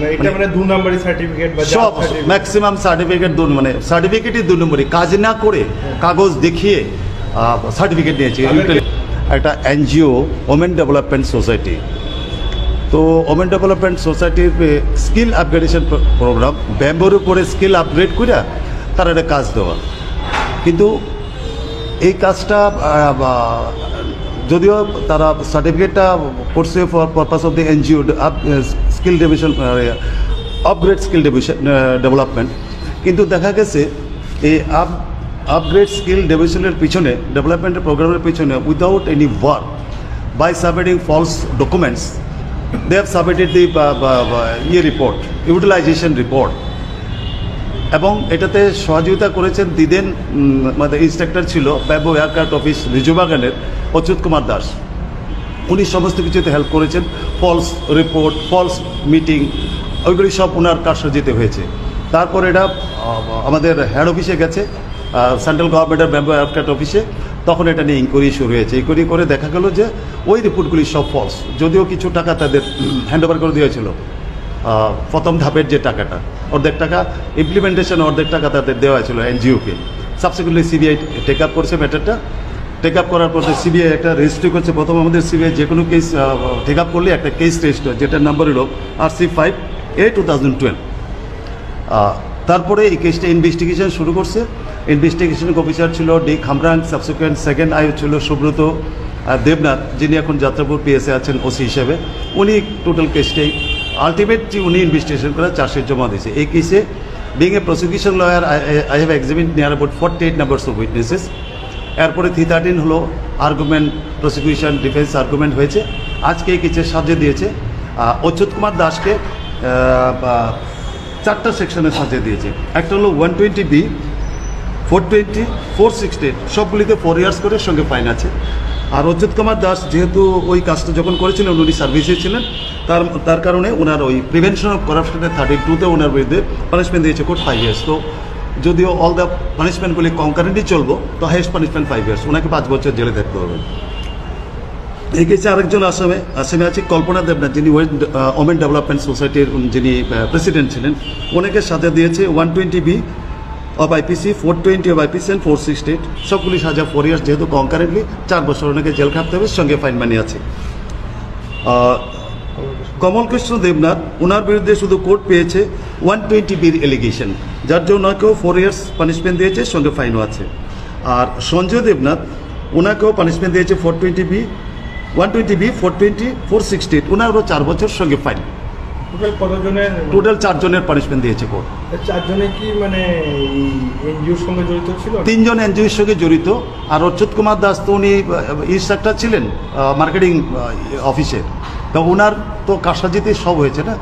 মানে এটা মানে দু সার্টিফিকেট বা সব ম্যাক্সিমাম সার্টিফিকেট দু মানে সার্টিফিকেটই দু নম্বরই। কাজ না করে কাগজ দেখিয়ে সার্টিফিকেট নিয়েছি। একটা এনজিও ওমেন ডেভেলপমেন্ট সোসাইটি তো ওমেন ডেভেলপমেন্ট সোসাইটির স্কিল আপগ্রেডেশন প্রোগ্রাম ব্যাম্বোর উপরে স্কিল আপগ্রেড করে তার একটা কাজ দেওয়া। কিন্তু এই কাজটা যদিও তারা সার্টিফিকেটটা করছে for purpose of the NGO skill division upgrade skill division development কিন্তু দেখা গেছে এই আপ আপগ্রেড স্কিল ডিভিশনের পিছনে ডেভেলপমেন্টের প্রোগ্রামের পিছনে without any work by submitting false documents submitted the uh, uh, year report, utilization report. এবং এটাতে সহযোগিতা করেছেন দিদেন মানে ইন্সট্রাক্টর ছিল ব্যাবো এয়ারক্রাফট অফিস রিজুবাগানের অচ্যুত কুমার দাস উনি সমস্ত কিছুতে হেল্প করেছেন। ফলস রিপোর্ট ফলস মিটিং ওইগুলি সব ওনার কারসাজিতে হয়েছে। তারপর এটা আমাদের হেড অফিসে গেছে সেন্ট্রাল গভর্নমেন্টের ব্যাম্বো এয়ারক্রাফট অফিসে তখন এটা নিয়ে ইনকোয়ারি শুরু হয়েছে। ইনকোয়ারি করে দেখা গেল যে ওই রিপোর্টগুলি সব ফলস যদিও কিছু টাকা তাদের হ্যান্ড ওভার করে দিয়েছিল প্রথম ধাপের যে টাকাটা, অর্ধেক টাকা ইমপ্লিমেন্টেশন অর্ধেক টাকা তাদের দেওয়া হয়েছিল এনজিওকে। সাবসিকুয়েন্টলি সিবিআই টেক আপ করছে ম্যাটারটা টেক আপ করার পর সিবিআই একটা রেজিস্ট্রি করছে, প্রথম আমাদের সিবিআই যে কোনো কেস টেক আপ করলে একটা কেস রেজিস্টার যেটার নাম্বার হলো R C five A two thousand twelve তারপরে এই কেসটা ইনভেস্টিগেশন শুরু করছে। ইনভেস্টিগেশন অফিসার ছিল ডি খামরাং সাবসিকুয়েন্ট সেকেন্ড আয়ু ছিল সুব্রত দেবনাথ, যিনি এখন যাত্রাপুর পিএসএ আছেন ওসি হিসেবে। উনি টোটাল কেসটাই আলটিমেট উনি ইনভেস্টিগেশন করে চার্জশিট জমা দিয়েছে। এই কেসে being a prosecution lawyer I have examine near about forty eight numbers of witnesses এরপরে থ্রি থার্টিন হলো আর্গুমেন্ট প্রসিকিউশন ডিফেন্স আর্গুমেন্ট হয়েছে। আজকে কেসের সাহায্য দিয়েছে। অচ্যুত কুমার দাসকে চারটা সেকশনে সাজিয়ে দিয়েছে। একটা হলো one twenty B four twenty four sixty সবগুলিতে four years করে সঙ্গে ফাইন আছে। আর অচ্যুত কুমার দাস যেহেতু ওই কাজটা যখন করেছিলেন, উনি সার্ভিসে ছিলেন, তার তার কারণে ওনার ওই প্রিভেনশন অফ করাপশনের থার্টি টুতে ওনার বিরুদ্ধে পানিশমেন্ট দিয়েছে কোর্ট ফাইভ ইয়ার্স তো যদিও অল দ্য পানিশমেন্টগুলি কনকারেন্টলি চলবো তো হাইয়েস্ট পানিশমেন্ট ফাইভ ইয়ার্স ওনাকে পাঁচ বছর জেলে থাকতে হবে। এই কেসে আরেকজন আসামে আসামে আছে কল্পনা দেবনাথ, যিনি ওয়েস্ট ওমেন ডেভেলপমেন্ট সোসাইটির যিনি প্রেসিডেন্ট ছিলেন। ওনাকে সাজা দিয়েছে one twenty B of IPC four twenty of IPC and four sixty eight সবগুলি সাজা ফোর ইয়ার্স যেহেতু কনকারেন্টলি চার বছর ওনাকে জেল খাটতে হবে, সঙ্গে ফাইন মানি আছে। আহ, কমল কৃষ্ণ দেবনাথ ওনার বিরুদ্ধে শুধু কোর্ট পেয়েছে ওয়ান টোয়েন্টি বির এলিগেশন যার জন্য ওনাকেও ফোর ইয়ার্স পানিশমেন্ট দিয়েছে সঙ্গে ফাইনও আছে। আর সঞ্জয় দেবনাথ ওনাকেও পানিশমেন্ট দিয়েছে four twenty B one twenty B four twenty four sixty eight ওনারও চার বছর সঙ্গে ফাইন টোটাল কতজনের টোটাল চারজনের পানিশমেন্ট দিয়েছে কোর্ট চারজনে কি মানে এনজিওর সঙ্গে জড়িত ছিল? তিনজন এনজিওর সঙ্গে জড়িত। আর অচ্যুত কুমার দাস তো উনি ইনস্ট্রাক্টর ছিলেন মার্কেটিং অফিসে তো ওনার তো কারসাজিতেই সব হয়েছে না?